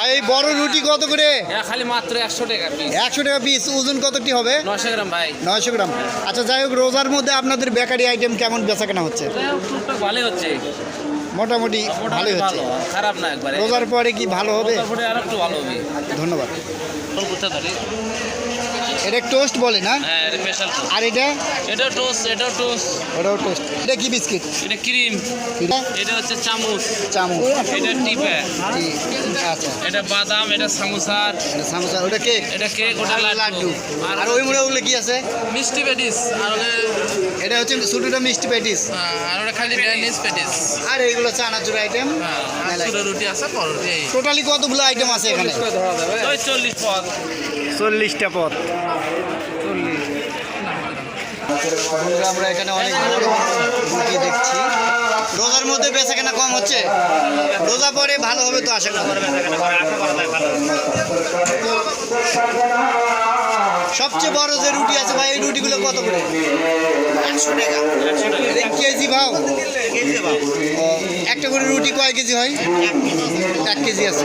আর এই বড় রুটি কত করে? খালি মাত্র একশো টাকা একশো টাকা পিস ওজন কতটি হবে? নশো গ্রাম ভাই। নয়শো গ্রাম। আচ্ছা যাই হোক রোজার মধ্যে আপনাদের বেকারি আইটেম কেমন বেচা কেনা হচ্ছে ভালোই হচ্ছে। মোটামুটি ভালোই হচ্ছে। খারাপ না একবার। রোজার পরে কি ভালো হবে? একটু ভালো হবে। ধন্যবাদ। এটা টোস্ট বলে না? হ্যাঁ এটা স্পেশাল আর এটা? এটা টোস্ট এটা টোস্ট ওটাও টোস্ট এটা কি বিস্কিট এটা ক্রিম এটা? এটা হচ্ছে চামচ। চামচ। এটা টিপে জি, আচ্ছা। এটা বাদাম এটা সামোসার এটা সামোসা। ওটা কেক এটা কেক ওটা লাড্ডু। আর ওই মুড়ে ওগুলো কি আছে? মিষ্টি পেটিস। আর এটা হচ্ছে ছোটোটা মিষ্টি প্যাটিস আর ওটা খালি ব্যানিস পেটিস। আর এইগুলো চানাচুর আইটেম আর ছোটো রুটি আছে পরোটি। এই টোটালি কতগুলো আইটেম আছে এখানে? ওই চল্লিশ পদ। চল্লিশটা পথ আমরা এখানে অনেক রুটি দেখছি। রোজার মধ্যে বেচা কেনা কম হচ্ছে? রোজা পরে ভালো হবে তো, আশা করি সবচেয়ে বড় যে রুটি আছে ভাই, এই রুটিগুলো কত করে? একশো টাকা। কেজি ভাও। একটা করে রুটি কয় কেজি হয়? এক কেজি আছে।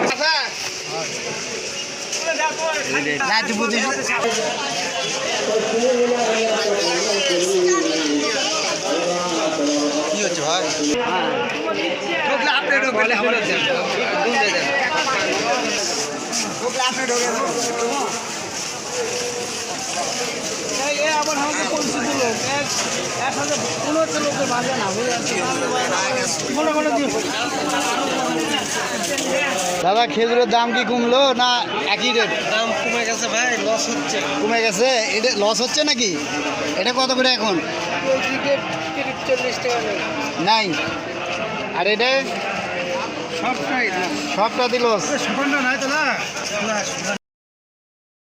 কি হচ্ছে ভাই ঢোকলে আপনি ঢোকলে আমার ঢোকলে আপনি ঢোকে দাদা খেজুরের দাম কি কমলো না একই রেট দাম কমে গেছে ভাই লস হচ্ছে। কমে গেছে? এটা লস হচ্ছে নাকি? এটা কত করে এখন? চল্লিশ টাকা নাই। আর এটা? সবটাই সবটা দিল সুগন্ধ নাই তো না?